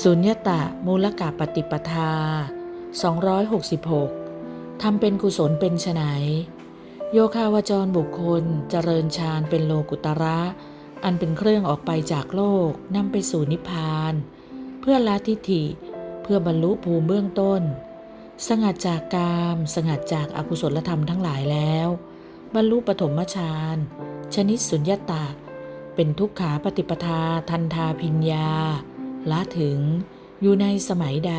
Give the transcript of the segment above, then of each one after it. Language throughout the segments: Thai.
สุญญตะมูลกะปฏิปทา 266ทำเป็นกุศลเป็นไฉนโยคาวจรบุคคลเจริญฌานเป็นโลกุตระ อันเป็นเครื่องออกไปจากโลกนำไปสู่นิพพาน เพื่อละทิฏฐิ เพื่อบรรลุภูมิเบื้องต้น สงัดจากกาม สงัดจากอากุศลธรรมทั้งหลายแล้ว บรรลุปฐมฌานชนิดสุญญตาเป็นทุกขาปฏิปทาทันทาพิญญา ละถึง อยู่ในสมัยใด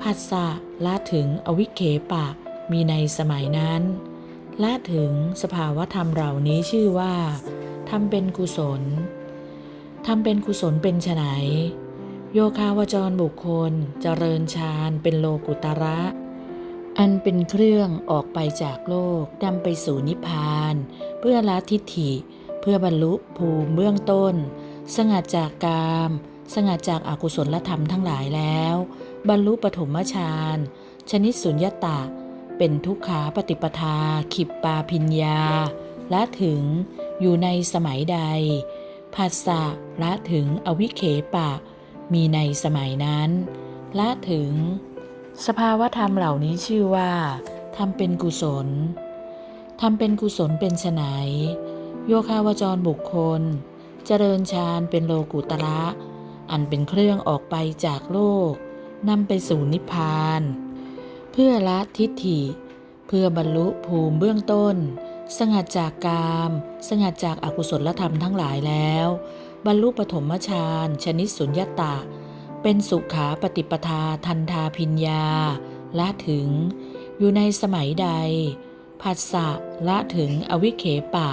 ผัสสะละถึงอวิเคปะ มีในสมัยนั้นละถึงสภาวธรรมเหล่านี้ชื่อว่าทำเป็นกุศลทำเป็นกุศลเป็นไฉนโยคาวจรบุคคลเจริญฌานเป็นโลกุตระ อันเป็นเครื่องออกไปจากโลกนำไปสู่นิพพาน เพื่อละทิฏฐิ เพื่อบรรลุภูมิเบื้องต้น สงัดจากกาม สงัดจากอากุศลธรรมทั้งหลายแล้ว บรรลุปฐมฌานชนิดสุญญตาเป็นทุกขาปฏิปทา ขิปปาพิญญาละถึงอยู่ในสมัยใดผัสสะละถึงอวิเคปะ มีในสมัยนั้นละถึง สภาวธรรมเหล่านี้ชื่อว่าทำเป็นกุศลทำเป็นกุศลเป็นไฉนโยคาวจรบุคคล เจริญฌานเป็นโลกุตระ อันเป็นเครื่องออกไปจากโลกนำไปสู่นิพพาน เพื่อละทิฏฐิ เพื่อบรรลุภูมิเบื้องต้น สงัดจากกาม สงัดจากอากุศลธรรมทั้งหลายแล้ว บรรลุปฐมฌานชนิดสุญญตาเป็นสุขาปฏิปทาทันทาพิญญา ละถึง อยู่ในสมัยใดผัสสะละถึงอวิเคปะ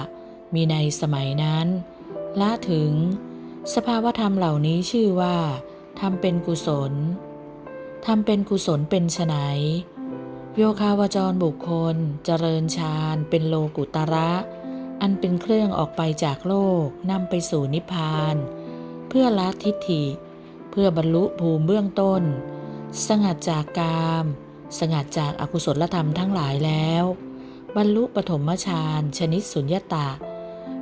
มีในสมัยนั้น ละถึง สภาวธรรมเหล่านี้ชื่อว่าทำเป็นกุศลทำเป็นกุศลเป็นไฉนโยคาวจรบุคคล เจริญฌานเป็นโลกุตระ อันเป็นเครื่องออกไปจากโลกนำไปสู่นิพพาน เพื่อละทิฏฐิ เพื่อบรรลุภูมิเบื้องต้น สงัดจากกาม สงัดจากอากุศลธรรมทั้งหลายแล้ว บรรลุปฐมฌานชนิดสุญญตา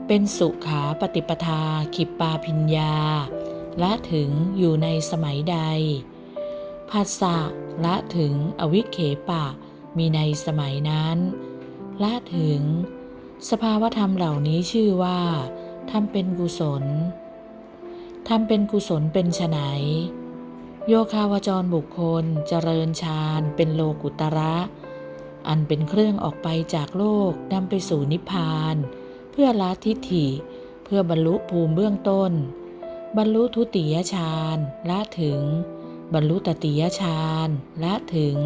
เป็นสุขาปฏิปทาขิปปาพิญญา ละถึงอยู่ในสมัยใดผัสสะละถึงอวิเคปะ มีในสมัยนั้น ละถึง สภาวธรรมเหล่านี้ชื่อว่าทำเป็นกุศลทำเป็นกุศลเป็นไนโยคาวจรบุคคลเจริญฌานเป็นโลกุตระ อันเป็นเครื่องออกไปจากโลกนำไปสู่นิพพาน พื่อละทิฏฐิ เพื่อบรรลุภูมิเบื้องต้น บรรลุทุติยฌานละถึง บรรลุตติยฌานละถึง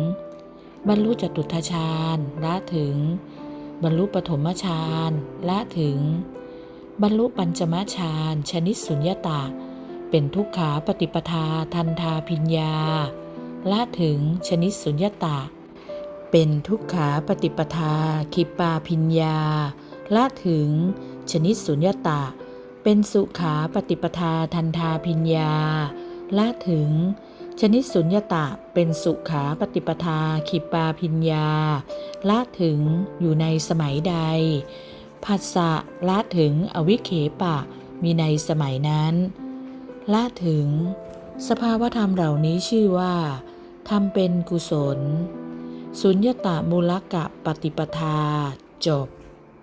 บรรลุจตุทฌานละถึง บรรลุปฐมฌานละถึง บรรลุปัญจมฌานชนิดสุญญตาเป็นทุกขาปฏิปทาทันทาพิญญาละถึงชนิดสุญญตาเป็นทุกขาปฏิปทาคิปปาพิญญา ละถึง ชนิดสุญญตา เป็นสุขาปฏิปทาทันทาพิญญา ละถึง ชนิดสุญญตาเป็นสุขาปฏิปทาคิปปาพิญญา ละถึงอยู่ในสมัยใดผัสสะละถึงอวิเคปะ มีในสมัยนั้น ละถึง สภาวธรรมเหล่านี้ชื่อว่าทำเป็นกุศล สุญญตามูลกะปฏิปทาจบ